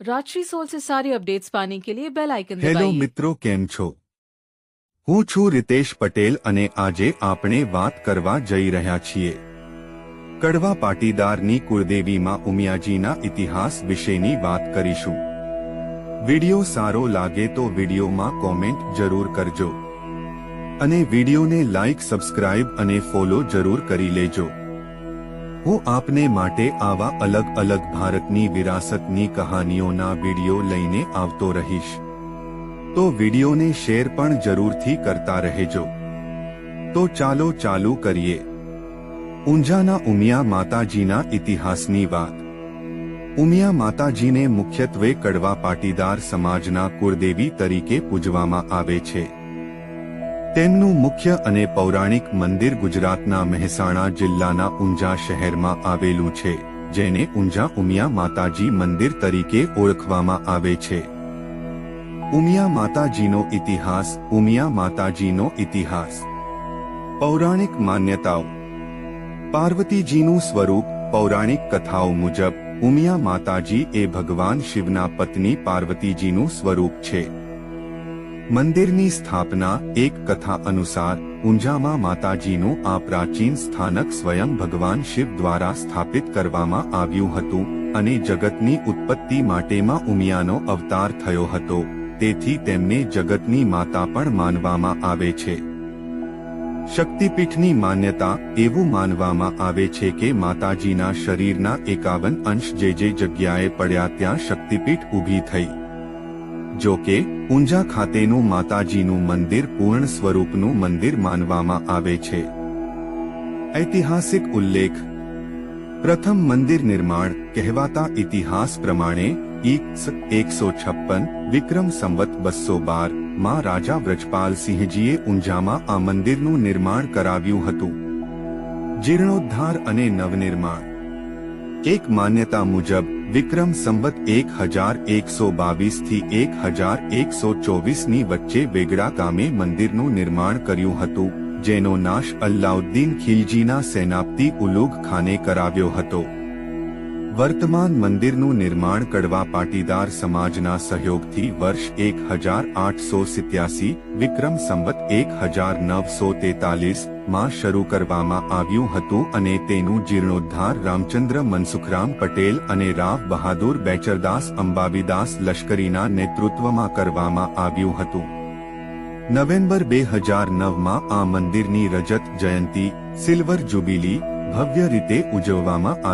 Rajshree soul से सारी updates पाने के लिए बेल आइकन હેલો दबाइए મિત્રો કેમ છો હું છું रितेश પટેલ અને આજે આપણે વાત કરવા જઈ રહ્યા છીએ કડવા પાટીદારની કુળદેવીમાં ઉમિયાજીના ઇતિહાસ વિશેની વાત કરીશું વિડિયો સારો લાગે તો વિડિયોમાં કોમેન્ટ જરૂર કરજો અને વિડિયોને લાઈક સબસ્ક્રાઇબ અને ફોલો જરૂર કરી લેજો હું આપને માટે આવા અલગ અલગ ભારતની વિરાસતની કહાનીઓના વીડિયો લઈને આવતો રહીશ. તો વિડીયોને શેર પણ જરૂરથી કરતા રહેજો. તો ચાલો ચાલુ કરીએ. ઊંઝાના ઉમિયા માતાજીના ઇતિહાસની વાત. ઉમિયા માતાજીને મુખ્યત્વે કડવા પાટીદાર સમાજના કુળદેવી તરીકે પૂજવામાં આવે છે. તેમનું મુખ્ય અને પૌરાણિક મંદિર ગુજરાતના મહેસાણા જિલ્લાના ઊંઝા શહેરમાં આવેલું છે, જેને ઊંઝા ઉમિયા માતાજી મંદિર તરીકે ઓળખવામાં આવે છે. ઉમિયા માતાજીનો ઇતિહાસ ઉમિયા માતાજીનો ઇતિહાસ. પૌરાણિક માન્યતાઓ. પાર્વતીજીનું સ્વરૂપ પૌરાણિક કથાઓ મુજબ, ઉમિયા માતાજી એ ભગવાન શિવના પત્ની પાર્વતીજીનું સ્વરૂપ છે. મંદિરની સ્થાપના એક કથા અનુસાર, ઊંઝામાં માતાજીનું આ પ્રાચીન સ્થાનક સ્વયં ભગવાન શિવ દ્વારા સ્થાપિત કરવામાં આવ્યું હતું અને જગતની ઉત્પત્તિ માટેમાં ઉમિયાનો અવતાર થયો હતો. તેથી તેમને જગતની માતા પણ માનવામાં આવે છે. શક્તિપીઠની માન્યતા એવું માનવામાં આવે છે કે માતાજીના શરીરના એકાવન અંશ જે જે જગ્યાએ પડ્યા ત્યાં શક્તિપીઠ ઊભી થઈ. જો કે ઊંઝા ખાતેનું માતાજીનું મંદિર પૂર્ણ સ્વરૂપનું મંદિર માનવામાં આવે છે. ઐતિહાસિક ઉલ્લેખ. પ્રથમ મંદિર નિર્માણ કહેવાતા ઇતિહાસ પ્રમાણે એકસો છપ્પન, વિક્રમ સંવત બસો બાર, માં રાજા વ્રજપાલસિંહજીએ ઊંઝામાં આ મંદિરનું નિર્માણ કરાવ્યું હતું. જીર્ણોદ્ધાર અને નવનિર્માણ. એક માન્યતા મુજબ, વિક્રમ સંવત એક હજાર એકસો બાવીસથી એક હજાર એકસો ચોવીસની વચ્ચે વેગડા ગામે મંદિરનું નિર્માણ કર્યું હતું, જેનો નાશ અલ્લાઉદ્દીન ખિલજીના સેનાપતિ ઉલુગ ખાને કરાવ્યો હતો. વર્તમાન મંદિરનું નિર્માણ કડવા પાટીદાર સમાજના સહયોગથી વર્ષ એક હજાર આઠસો સિત્યાસી, વિક્રમ સંવત એક હજાર નવસો તેતાલીસમાં શરૂ કરવામાં આવ્યું હતું અને તેનું જીર્ણોદ્ધાર રામચંદ્ર મનસુખરામ પટેલ અને રાવ બહાદુર બેચરદાસ અંબાવીદાસ લશ્કરીના નેતૃત્વમાં કરવામાં આવ્યું હતું. નવેમ્બર બે હજાર નવમાં આ મંદિરની રજત જયંતી, સિલ્વર જુબિલી, ભવ્ય રીતે ઉજવવામાં આવી